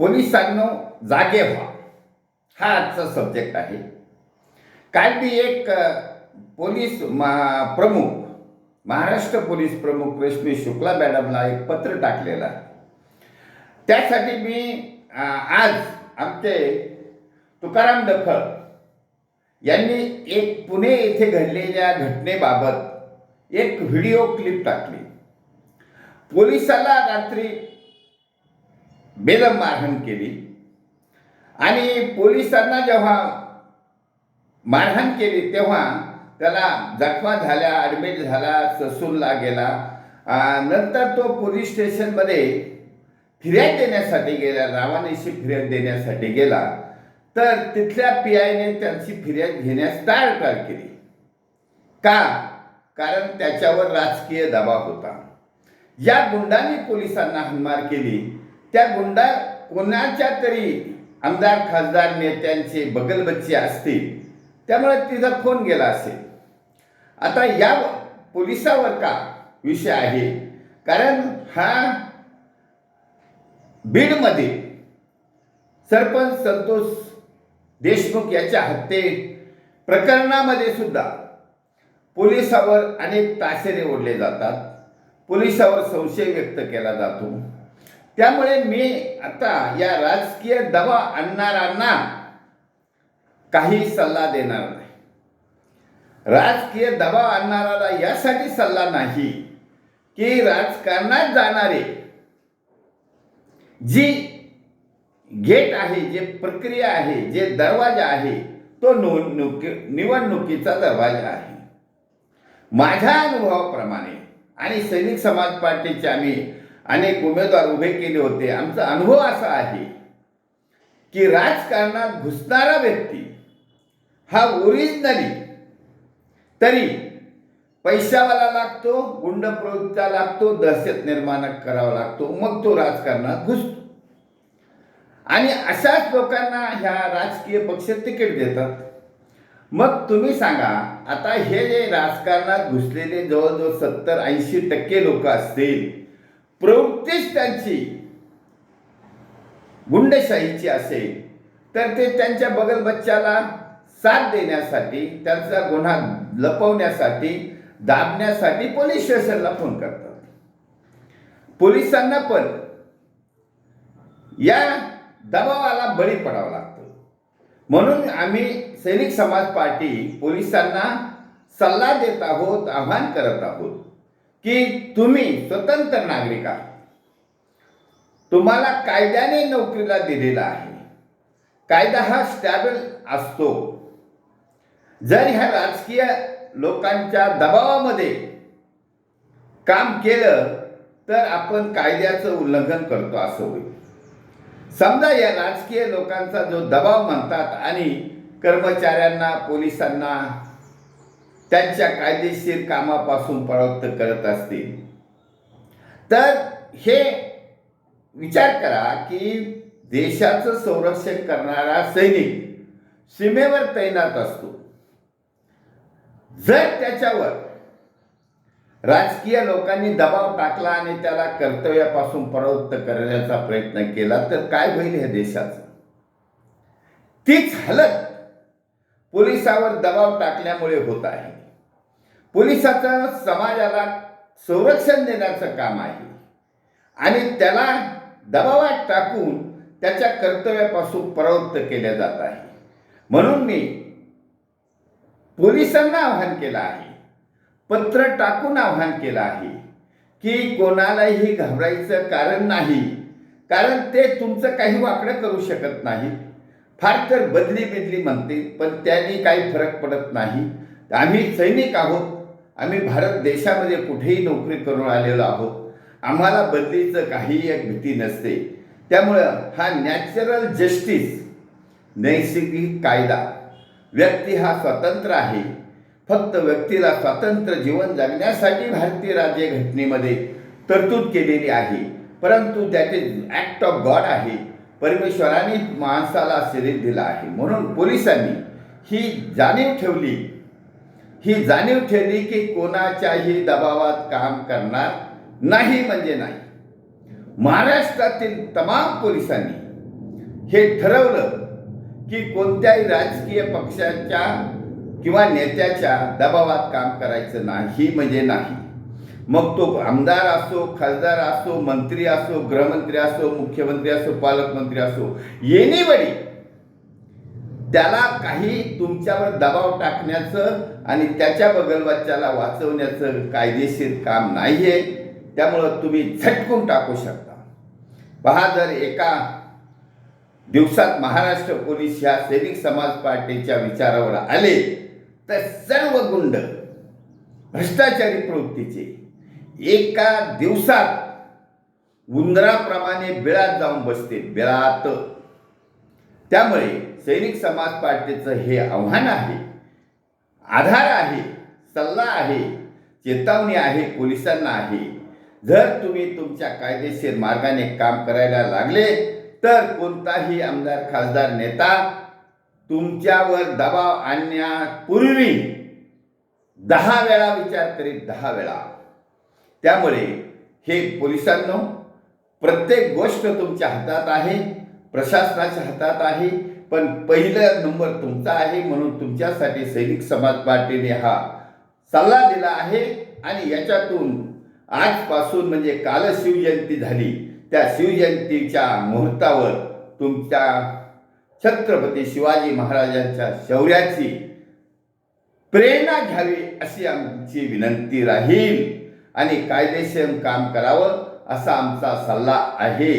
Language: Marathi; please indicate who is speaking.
Speaker 1: पोलिसांनो जागे व्हा. हा आजचा सब्जेक्ट आहे. काल मी एक पोलीस मा प्रमुख महाराष्ट्र पोलीस प्रमुख रश्मी शुक्ला मॅडमला एक पत्र टाकलेलं आहे. त्यासाठी मी आज आमचे तुकाराम दखल यांनी एक पुणे येथे घडलेल्या घटनेबाबत एक व्हिडिओ क्लिप टाकली. पोलिसाला रात्री बेदम मारहाण केली. आणि पोलिसांना जेव्हा मारहाण केली तेव्हा त्याला जखमा झाल्या ॲडमिट झाला ससूनला गेला. नंतर तो पोलीस स्टेशनमध्ये फिर्याद देण्यासाठी गेला नावानिशी फिर्याद देण्यासाठी गेला. तर तिथल्या पी आयने त्यांची फिर्याद घेण्यास टाळटाळ केली. का? कारण त्याच्यावर राजकीय दबाव होता. या गुंडांनी पोलिसांना हनमार केली. त्या गुंडा कोणाच्या तरी आमदार खासदार नेत्यांचे बगलबच्चे असतील त्यामुळे तिचा फोन गेला असेल. आता या पोलिसावर का विषय आहे? कारण हा बीडमध्ये सरपंच संतोष देशमुख याच्या हत्ये प्रकरणामध्ये सुद्धा पोलिसावर अनेक ताशेरे ओढले जातात. पोलिसावर संशय व्यक्त केला जातो. त्यामुळे मी आता या राजकीय दबा आणणाऱ्यांना काही सल्ला देणार नाही. राजकीय दबाव आणणाऱ्याला यासाठी सल्ला नाही की राजकारणात जाणारे जी गेट आहे जे प्रक्रिया आहे जे दरवाजा आहे तो निवडणुकी निवडणुकीचा दरवाजा आहे. माझ्या अनुभवाप्रमाणे आणि सैनिक समाज पार्टीचे आम्ही अनेक उमेदवार उभे केले होते. आमचा अनुभव असा आहे की राजकारणात घुसणारा व्यक्ती हा ओरिजिनली तरी पैशावाला लागतो गुंड प्रवृत्तीचा लागतो दहशत निर्माण करावा लागतो मग तो राजकारणात घुसतो. आणि अशाच लोकांना ह्या राजकीय पक्ष तिकीट देतात. मग तुम्ही सांगा आता हे जे राजकारणात घुसलेले जवळजवळ सत्तर ऐंशी टक्के लोक असतील प्रवृत्तीच त्यांची गुंडशाहीची असेल तर ते त्यांच्या बगल बच्च्याला साथ देण्यासाठी त्यांचा गुन्हा लपवण्यासाठी दाबण्यासाठी पोलीस स्टेशनला फोन करतात. पोलिसांना पण या दबावाला बळी पडावं लागतं. म्हणून आम्ही सैनिक समाज पार्टी पोलिसांना सल्ला देत आहोत आव्हान करत आहोत. की तुम्ही स्वतंत्र नागरिक आहात. तुम्हाला कायद्याने नोकरीला दिलेला आहे. कायदा हा स्टॅबल असतो. जर ह्या राजकीय लोकांच्या दबावामध्ये काम केलं तर आपण कायद्याचं उल्लंघन करतो असं होईल. समजा या राजकीय लोकांचा जो दबाव म्हणतात आणि कर्मचाऱ्यांना पोलिसांना त्यांच्या कायदेशीर कामापासून प्रवृत्त करत असतील. तर हे विचार करा की देशाचं संरक्षण करणारा सैनिक सीमेवर तैनात असतो. जर त्याच्यावर राजकीय लोकांनी दबाव टाकला आणि त्याला कर्तव्यापासून प्रवृत्त करण्याचा प्रयत्न केला तर काय होईल ह्या देशाचं? तीच हलत पोलिसावर दबाव टाकल्यामुळे होत आहे. पोलिसाचं समाजाला संरक्षण देण्याचं काम आहे. आणि त्याला दबावात टाकून त्याच्या कर्तव्यापासून प्रवृत्त केल्या जात आहे. म्हणून मी पोलिसांना आव्हान केलं आहे. पत्र टाकून आव्हान केलं आहे की कोणालाही घाबरायचं कारण नाही. कारण ते तुमचं काही वाकडं करू शकत नाही फार तर बदली बिदली म्हणतील पण त्यांनी काही फरक पडत नाही. आम्ही सैनिक आहोत. आम्ही भारत देशामध्ये कुठेही नोकरी करून आलेलो आहोत. आम्हाला बदलीचं काहीही एक भीती नसते. त्यामुळं हा नॅचरल जस्टिस नैसर्गिक कायदा व्यक्ती हा स्वतंत्र आहे. फक्त व्यक्तीला स्वातंत्र्य जीवन जगण्यासाठी भारतीय राज्यघटनेमध्ये तरतूद केलेली आहे. परंतु त्याचे ॲक्ट ऑफ गॉड आहे. परमेश्वराने माणसाला शरीर दिला आहे. म्हणून पोलिसांनी ही जाणीव ठेवली ही जाणीव ठेवली की कोणाच्याही दबावात काम करणार नाही म्हणजे नाही. महाराष्ट्रातील तमाम पोलिसांनी हे ठरवलं की कोणत्याही राजकीय पक्षाच्या किंवा नेत्याच्या दबावात काम करायचं नाही म्हणजे नाही. मग तो आमदार असो खासदार असो मंत्री असो गृहमंत्री असो मुख्यमंत्री असो पालकमंत्री असो येणीवडी त्याला काही तुमच्यावर दबाव टाकण्याचं आणि त्याच्या बगलबच्च्याला वाचवण्याचं कायदेशीर काम नाही आहे त्यामुळं तुम्ही झटकून टाकू शकता. पहा जर एका दिवसात महाराष्ट्र पोलीस ह्या सैनिक समाज पार्टीच्या विचारावर आले तर सर्व गुंड भ्रष्टाचारी प्रवृत्तीचे एका दिवसात उंदराप्रमाणे बिळात जाऊन बसते बिळात. त्यामुळे सैनिक समाज पार्टीचं हे आव्हान आहे आधार आहे सल्ला आहे चेतावणी आहे पोलिसांना आहे. जर तुम्ही तुमच्या कायदेशीर मार्गाने काम करायला लागले तर कोणताही आमदार खासदार नेता तुमच्यावर दबाव आणण्यापूर्वी दहा वेळा विचार करीत दहा वेळा. त्यामुळे हे पोलिसांनो प्रत्येक गोष्ट तुमच्या हातात आहे. प्रशासनाच्या हातात आहे पण पहिला नंबर तुमचा आहे म्हणून तुमच्यासाठी सैनिक समाज पार्टीने हा सल्ला दिला आहे आणि याच्यातून आजपासून म्हणजे काल शिवजयंती झाली. त्या शिवजयंतीच्या मुहूर्तावर तुमच्या छत्रपती शिवाजी महाराजांच्या शौर्याची प्रेरणा घ्यावी अशी आमची विनंती राहील आणि कायदेशीर काम करावं असा आमचा सल्ला आहे.